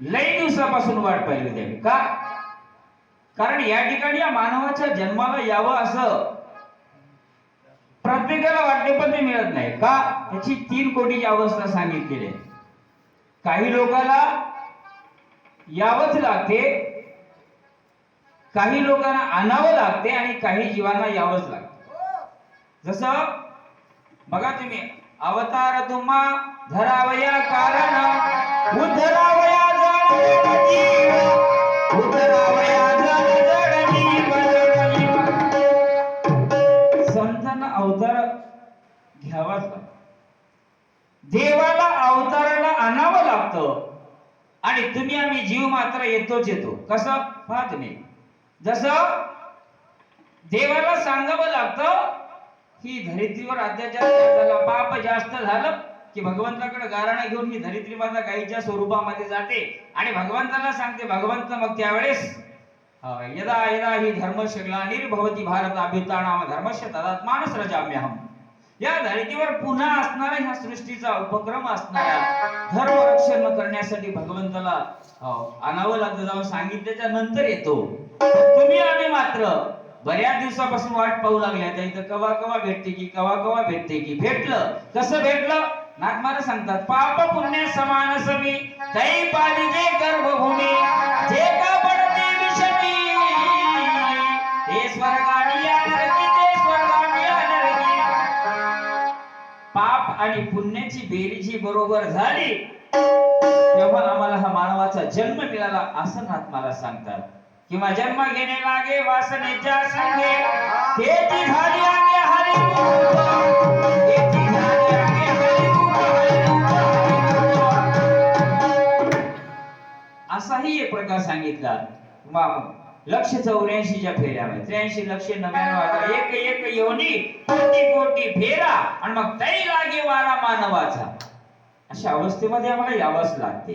लई दिवसापासून वाट पाहिली द्यावी का? कारण या ठिकाणी या मानवाच्या जन्माला यावं असं प्रत्येकाला वाटले पण ते मिळत नाही. का? त्याची तीन कोटीची अवस्था सांगितलेली आहे. काही लोकांना यावंच लागते काही लोकांना आणावं लागते आणि काही जीवांना यावंच लागते. जसं बघा तुम्ही अवतार तुम्हा धरावया कारण उद्धराव त्यांना अवतार घ्यावाच लागतो. देवाला अवताराला आणावं लागतं. आणि तुम्ही आम्ही जीव मात्र येतोच येतो. कसं? पहा तुम्ही जसं देवाला सांगावं लागतं ही धरित्रीवर अत्याचार झाला पाप जास्त झालं की भगवंताकडे गाराणा घेऊन मी धरित्री माझा गाईच्या स्वरूपामध्ये जाते आणि भगवंताला सांगते भगवंत मग त्यावेळेस यदा यदा हि धर्मशगला निर्भवती भारत अभ्युतानाम धर्मश तदात्मानस रजाम्यहम. या धरतीवर पुन्हा असणारा ह्या सृष्टीचा उपक्रम असणारा धर्म रक्षण करण्यासाठी भगवंताला हो, आणावं लागतं जाऊन सांगितल्याच्या नंतर येतो. तुम्ही आम्ही मात्र बऱ्याच दिवसापासून वाट पाहू लागल्या. त्या इथं कवा कवा भेटते की कवा कवा भेटते की. भेटलं. कसं भेटलं? नागमारा सांगतात पाप पुण्य समान समी तै पालिजे गर्भभूमी. पाप आणि पुण्याची बेरीजी बरोबर झाली. तेव्हा आम्हाला हा मानवाचा जन्म मिळाला असं नाथ मला सांगतात. किंवा जन्म घेणे लागे वासनेच्या संगे तेची झाली अंगे हरिभूत. तेची झाली अंगे हरिभूत, असाही एक प्रकार सांगितला. किंवा लक्ष चौऱ्याऐंशीच्या फेऱ्यामध्ये. त्र्याऐंशी लक्ष नव्याण्णव एक एक योनी कोटी कोटी फेरा. आणि मग तरी लागे वारा मानवाचा. अशा अवस्थेमध्ये आम्हाला यावंच लागते.